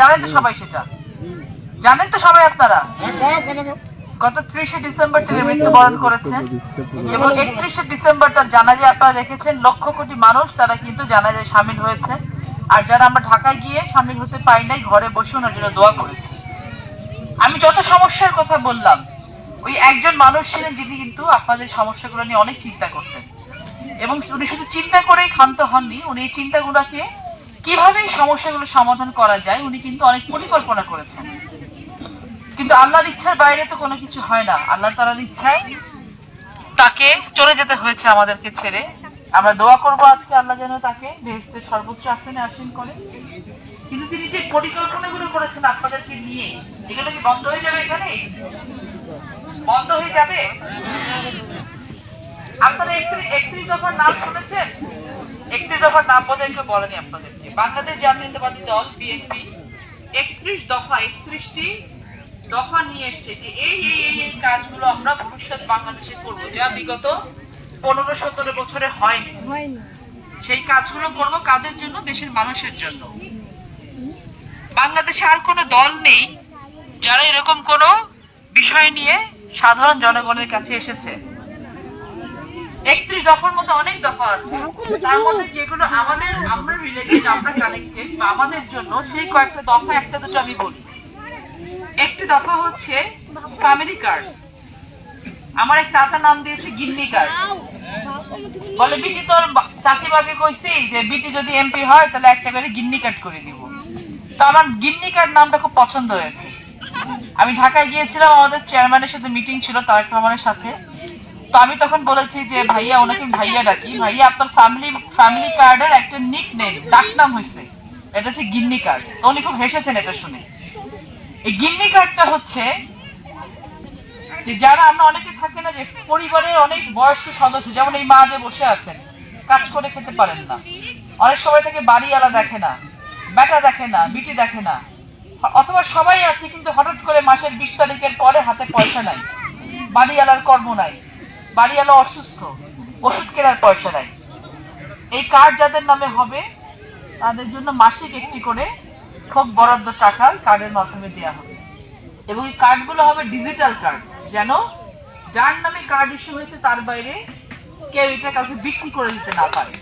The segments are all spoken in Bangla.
জানেন তো সবাই সেটা? জানেন তো সবাই আপনারা? গত ত্রিশে ডিসেম্বর তিনি মৃত্যুবরণ করেছেন। এবং একত্রিশে ডিসেম্বর তার জানাজে আপনারা দেখেছেন লক্ষ কোটি মানুষ তারা কিন্তু জানাজায় সামিল হয়েছে। আর যারা আমরা ঢাকায় গিয়ে সামিল হতে পারি নাই ঘরে বসে ওনার জন্য দোয়া করেছি। আমি যত সমস্যার কথা বললাম ওই একজন মানুষ ছিলেন যিনি কিন্তু আপনাদের সমস্যাগুলো নিয়ে অনেক চিন্তা করতেন। এবং উনি শুধু চিন্তা করেই ক্ষান্ত হননি, উনি এই চিন্তাগুলোকে কীভাবে সমস্যাগুলো সমাধান করা যায়, উনি কিন্তু অনেক পরিকল্পনা করেছেন। কিন্তু আল্লাহর ইচ্ছার বাইরে তো কোনো কিছু হয় না। আল্লাহ তালার ইচ্ছায় তাকে চলে যেতে হয়েছে আমাদেরকে ছেড়ে। আমরা দোয়া করব আজকে আল্লাহ যেন তাকে বেহেস্তের সর্বোচ্চ আসনে আসীন করে। কিন্তু তিনি যে পরিকল্পনাগুলো করেছেন আপনাদেরকে নিয়ে, এগুলো কি বন্ধ হয়ে যাবে এখানে? বন্ধ হয়ে যাবে? আপনারা একত্রিশ দফার নাম শুনেছেন? একত্রিশ দফার নাম বোধ একটু বলেনি আপনাদেরকে বাংলাদেশ জাতীয়তাবাদী দল বিএনপি একত্রিশ দফা একত্রিশটি দফা নিয়ে এসছে যে এই এই এই এই কাজগুলো আমরা ভবিষ্যৎ বাংলাদেশে করব যা বিগত পনেরো সতেরো বছরে হয়নি। সেই কাজগুলো করব কাদের জন্য? দেশের মানুষের জন্য। বাংলাদেশে আর কোনো দল নেই যারা এরকম কোনো বিষয় নিয়ে সাধারণ জনগণের কাছে এসেছে। একত্রিশ দফার মধ্যে অনেক দফা আছে। তার মধ্যে যেগুলো আমাদের, আমরা রিলেটেড আমরা কানেক্টেড বা আমাদের জন্য, সেই কয়েকটা দফা একটা দুটো আমি বলি। একটি দফা হচ্ছে ফ্যামিলি কার্ড আমার এক চাচা নাম দিয়েছে গিন্নি কার্ড বলে, বিটি, তোর বা- চাচিমাকে কইছি যে, বিটি যদি এমপি হয়, তাহলে একটা করে গিন্নি কার্ড করে দিব। তো আমার গিন্নি কার্ড নামটা খুব পছন্দ হয়েছে। আমি ঢাকায় গিয়েছিলাম, আমাদের চেয়ারম্যানের সাথে মিটিং ছিল, তারেক রহমানের সাথে। তো আমি তখন বলেছি যে, ভাইয়া, ওনাকে ভাইয়া ডাকি। ভাইয়া, আপনার ফ্যামিলি ফ্যামিলি কার্ডের একটা নিক নেম ডাক নাম হয়েছে এটা হচ্ছে গিন্নি কার্ড তো উনি খুব হেসেছেন এটা শুনে। এই গিন্নি কার্ডটা হচ্ছে যে, যারা আমরা অনেকে থাকে না যে, পরিবারের অনেক বয়স্ক সদস্য, যেমন এই মা যে বসে আছেন, কাজ করে খেতে পারেন না। অনেক সময় থেকে বাড়িওয়ালা দেখে না, বেটা দেখে না, বিটি দেখে না। অথবা সবাই আছে, কিন্তু হঠাৎ করে মাসের বিশ তারিখের পরে হাতে পয়সা নাই, বাড়িওয়ালার কর্ম নাই। বাড়িওয়ালা অসুস্থ। ওষুধ কেনার পয়সা নাই। এই কার্ড যাদের নামে হবে, তাদের জন্য মাসিক একটি করে খুব বরাদ্দ টাকা কার্ডের মাধ্যমে দেওয়া হবে। এবং এই কার্ডগুলো হবে ডিজিটাল কার্ড। যেন যার নামে কার্ড ইস্যু হয়েছে, তার বাইরে কেউ এটা কাউকে বিক্রি করে দিতে না পারে।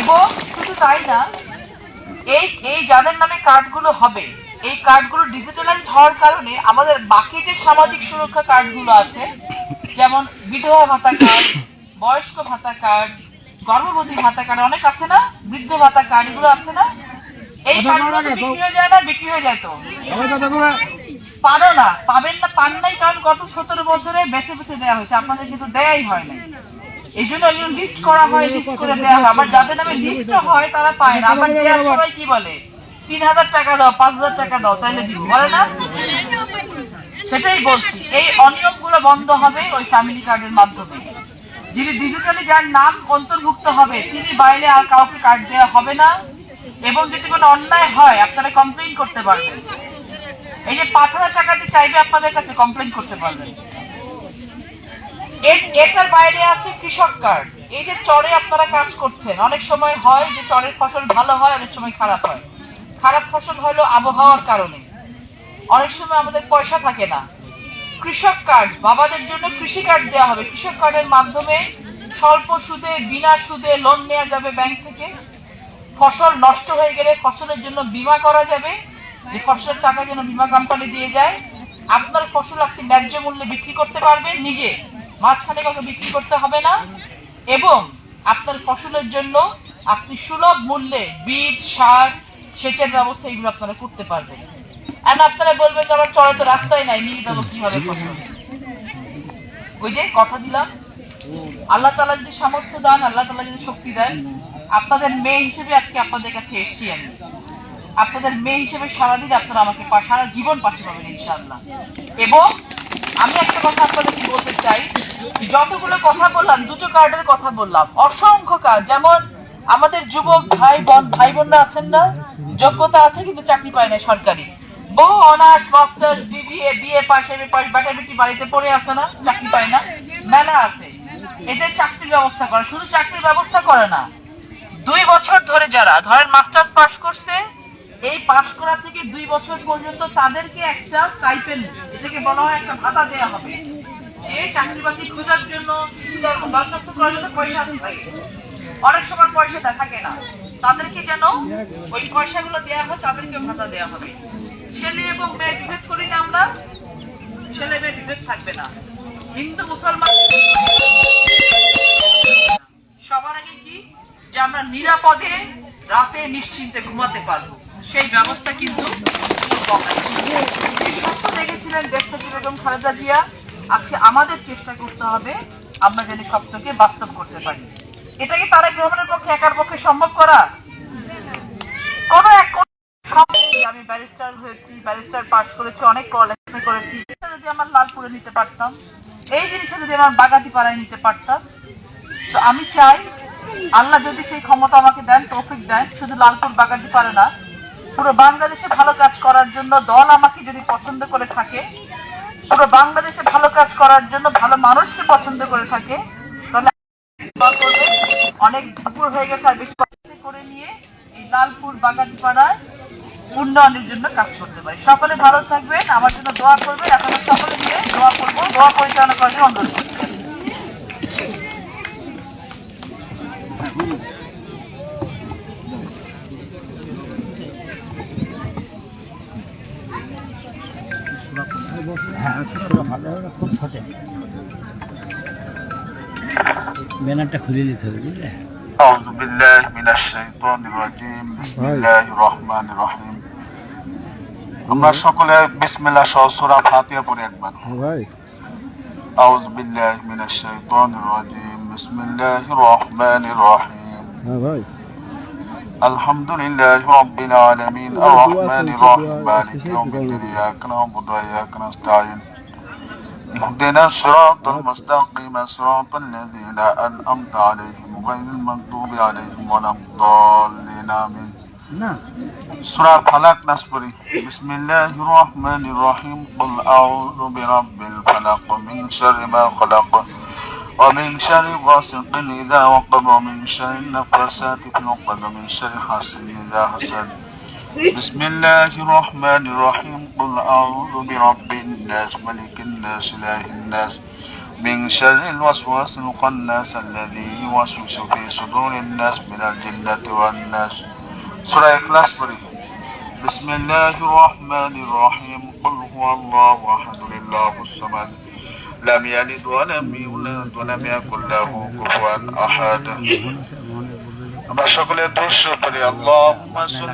এবং শুধু তাই না, এই এই যাদের নামে কার্ডগুলো হবে, এই কার্ডগুলো ডিজিটালাইজ হওয়ার কারণে আমাদের বাকি যে সামাজিক সুরক্ষা কার্ডগুলো আছে যেমন বিধবা ভাতা কার্ড বয়স্ক ভাতা কার্ড গর্ভবতী ভাতা কার্ড অনেক আছে না? বৃদ্ধ ভাতা কার্ড এগুলো আছে না? এই কার্ডগুলো বিক্রি হয়ে যায় না? বিক্রি হয়ে যায় তো। পারো না পাবেন না পান নাই কারণ গত সতেরো বছরে বেছে বেছে দেওয়া হয়েছে আপনাদের কিন্তু দেয়াই হয় না এই জন্য লিস্ট করা হয় লিস্ট করে দেওয়া হয়। আবার যাদের নামে লিস্ট হয় তারা পায় না। আবার দেওয়ার সময় কি বলে? তিন হাজার টাকা দাও পাঁচ হাজার টাকা দাও তাইলে দিব। বলে না? সেটাই বলছি, এই অনিয়মগুলো বন্ধ হবে ওই ফ্যামিলি কার্ডের মাধ্যমে। যিনি ডিজিটালি যার নাম অন্তর্ভুক্ত হবে, তিনি বাইরে আর কাউকে কার্ড দেওয়া হবে না। এবং যদি কোনো অন্যায় হয়, আপনারা কমপ্লেন করতে পারবেন। এই যে পাঁচ হাজার টাকা যে চাইবে আপনাদের কাছে কমপ্লেন করতে পারবেন। এটার বাইরে আছে কৃষক কার্ড এই যে চরে আপনারা কাজ করছেন, অনেক সময় হয় যে চরের ফসল ভালো হয়, অনেক সময় খারাপ হয়। খারাপ ফসল হলো আবহাওয়ার কারণে। অনেক সময় আমাদের পয়সা থাকে না। কৃষক কার্ড, বাবাদের জন্য কৃষি কার্ড দেওয়া হবে। কৃষক কার্ডের মাধ্যমে স্বল্প সুদে, বিনা সুদে লোন নেওয়া যাবে ব্যাংক থেকে। ফসল নষ্ট হয়ে গেলে ফসলের জন্য বীমা করা যাবে। যে ফসলের টাকা যেন বিমা কোম্পানি দিয়ে যায়। আপনার ফসল আপনি ন্যায্য মূল্যে বিক্রি করতে পারবেন নিজে। মাঝখানে কাউকে বিক্রি করতে হবে না। এবং আপনার ফসলের জন্য আপনি সুলভ মূল্যে বীজ, সার, সেচের ব্যবস্থা এগুলো আপনারা করতে পারবেন। আর আপনারা বলবেন যে আমার চড়ে তো রাস্তায় নাই, নিয়ে যাব কীভাবে ওই যে কথা দিলাম, আল্লাহ তালা যদি সামর্থ্য দেন, আল্লাহ তালা যদি শক্তি দেন, আপনাদের মেয়ে হিসেবে আজকে আপনাদের কাছে এসেছি আমি। আপনাদের মেয়ে হিসেবে সারাদিন আপনারা আমাকে সারা জীবন পাশে পাবেন, ইনশাআল্লাহ। এবং আমি একটা কথা আপনাদেরকে বলতে চাই, যতগুলো কথা বললাম, দুটো কার্ডের কথা বললাম, অসংখ্য কাজ যেমন আমাদের যুবক ভাই বোন ভাই বোনরা আছেন না, যোগ্যতা আছে কিন্তু চাকরি পায় না সরকারি। বহু honours masters BBA BA pass, M A pass বেটা বেটি বাড়িতে পড়ে আছে না? চাকরি পায় না? মেলা আছে। এদের চাকরির ব্যবস্থা করে। শুধু চাকরির ব্যবস্থা করে না, দুই বছর ধরে যারা, ধরেন মাস্টার্স পাশ করছে, এই পাশ করা থেকে দুই বছর পর্যন্ত তাদেরকে একটা স্টাইপেন্ড এটাকে বলা হয় একটা ভাতা দেওয়া হবে। যে চাকরি বাকরি খোঁজার জন্য দরখাস্ত করার জন্য পয়সা থাকে। অনেক সময় পয়সা থাকে না। তাদেরকে যেন ওই পয়সাগুলো দেওয়া হয়, তাদেরকে ভাতা দেওয়া হবে। ছেলে এবং মেয়ে বিভেদ করি না আমরা, ছেলে মেয়ে বিভেদ থাকবে না। হিন্দু, মুসলমান সবার আগে কি? যে আমরা নিরাপদে রাতে নিশ্চিন্তে ঘুমাতে পারব। সেই ব্যবস্থা কিন্তু দেখেছিলেন দেখতে বেগম খালেদা জিয়া, আজকে আমাদের চেষ্টা করতে হবে আমরা যেন স্বপ্নকে বাস্তব করতে পারি। এটা কি তারা গ্রহণের পক্ষে একার পক্ষে সম্ভব করা কোন এক সম্ভব- আমি ব্যারিস্টার হয়েছি ব্যারিস্টার পাস করেছি, অনেক করেছি। যদি আমার লালপুরে নিতে পারতাম, এই জিনিসটা যদি আমার বাগাতি পাড়ায় নিতে পারতাম, তো আমি চাই আল্লাহ যদি সেই ক্ষমতা আমাকে দেন, তৌফিক দেন, শুধু লালপুর বাগাতি পারে না, পুরো বাংলাদেশে ভালো কাজ করার জন্য দল আমাকে যদি পছন্দ করে থাকে, পুরো বাংলাদেশে ভালো কাজ করার জন্য ভালো মানুষকে পছন্দ করে থাকে, তাহলে অনেক দুপুর হয়ে গেছে আর বেশি করে নিয়ে এই লালপুর বাগাতিপাড়ায় উন্নয়নের জন্য কাজ করতে পারি সকলে ভালো থাকবেন আমার জন্য দোয়া করবেন আপনারা সকলে মিলে দোয়া করবো দোয়া পরিচালনা করার জন্য অনুরোধ করছি হ্যাঁ সুরা ভালো হবে খুব সঠিক ব্যানারটা খুলে নিতে হবে বুঝলে أعوذ بالله من الشيطان الرجيم بسم الله الرحمن الرحيم আমরা সকলে বিসমিল্লাহ সহ সূরা ফাতিহা পড়ি একবার ভাই أعوذ بالله من الشيطان الرجيم بسم الله الرحمن الرحيم হ্যাঁ ভাই الحمد لله رب العالمين الرحمن الرحيم مالك يوم الدين إياك نعبد وإياك نستعين اهدنا الصراط المستقيم صراط الذين أنعمت عليهم غير المغضوب عليهم ولا الضالين آمين না سورة فلق نسبري بسم الله الرحمن الرحيم. قل أعوذ برب الفلق من شر ما خلق ومن شر غاسق إذا وقب ومن شر النفاسات في العقد ومن شر حاسد إذا حسد. بسم الله الرحمن الرحيم. قل أعوذ برب الناس ملك الناس إله الناس من شر الوسواس الخناس الذي يوسوس في صدور الناس من الجنة والناس. سورة إخلاص بري بسم الله الرحمن الرحيم قل هو الله أحد الله الصمد لم يلد ولم يولد ولم يكن له كفوا أحد আমরা সকলে দৃশ্য করি আল্লাহুম্মা সাল্লি